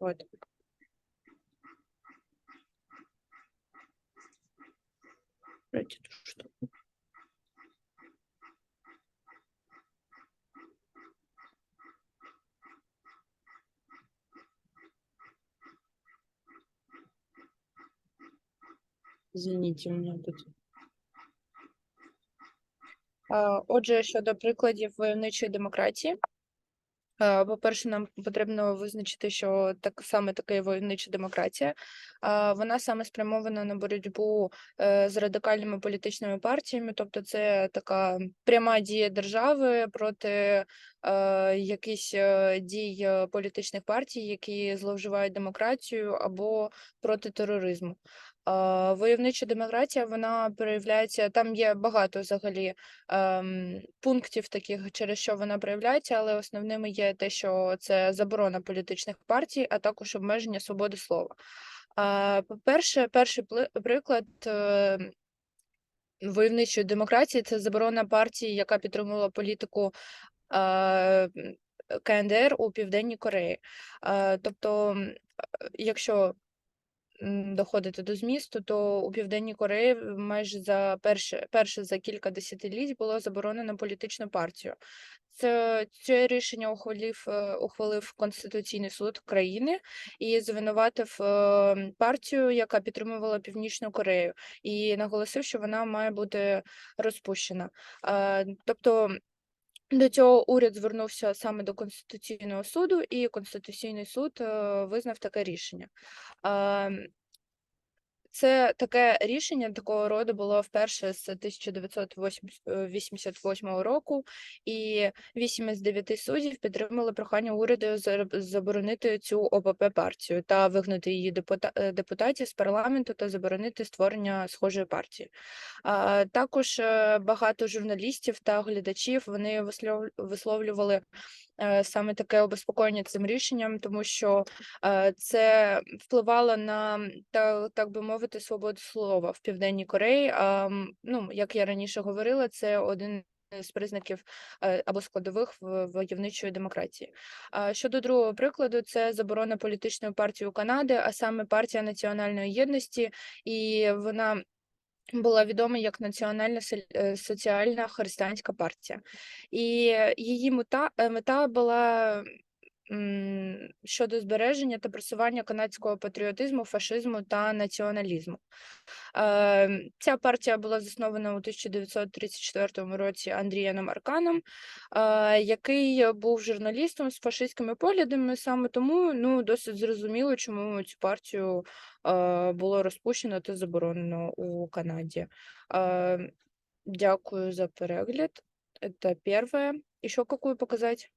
Вот. Брать эту штуку. Извините, у меня тут. Отже, щодо прикладів войовничої демократії. Е, По-перше, нам потрібно визначити, що так саме така войовнича демократія. Вона саме спрямована на боротьбу е, з радикальними політичними партіями, тобто це така пряма дія держави проти е, якихось е, дій е, політичних партій, які зловживають демократію або проти тероризму. Войовнича демократія вона проявляється. Там є багато взагалі ем, пунктів таких, через що вона проявляється, але основними є те, що це заборона політичних партій, а також обмеження свободи слова. А, По-перше, перший пли- приклад е, войовничої демократії це заборона партії, яка підтримувала політику е, КНДР у Південній Кореї. Е, Тобто, е, якщо доходити до змісту, то у Південній Кореї майже за перше, перше за кілька десятиліть було заборонено політичну партію. Це, це рішення ухвалив, е, ухвалив Конституційний суд країни і звинуватив е, партію, яка підтримувала Північну Корею, і наголосив, що вона має бути розпущена. Е, Тобто до цього уряд звернувся саме до Конституційного суду, і Конституційний суд е, визнав таке рішення. Це таке рішення такого роду було вперше з 1988 року, і 8 із 9 суддів підтримали прохання уряду заборонити цю ОПП партію та вигнати її е, депутатів з парламенту та заборонити створення схожої партії. А, Також е, багато журналістів та глядачів вони вислов- висловлювали е, саме таке обеспокоєння цим рішенням, тому що е, це впливало на та, так би мовити свободу слова в Південній Кореї. А ну як я раніше говорила, це один. З признаків е, або складових в- войовничої демократії. Щодо другого прикладу, це заборона політичної партії у Канади, а саме партія національної єдності, і вона була відома як Національна е, соціальна християнська партія. І її мета, е, мета була щодо збереження та просування канадського патріотизму, фашизму та націоналізму. Е, Ця партія була заснована у 1934 році Андрієном Арканом, е, який був журналістом з фашистськими поглядами. Саме тому ну, досить зрозуміло, чому цю партію е, було розпущено та заборонено у Канаді. Е, Дякую за перегляд. Это первое. Еще какую показать?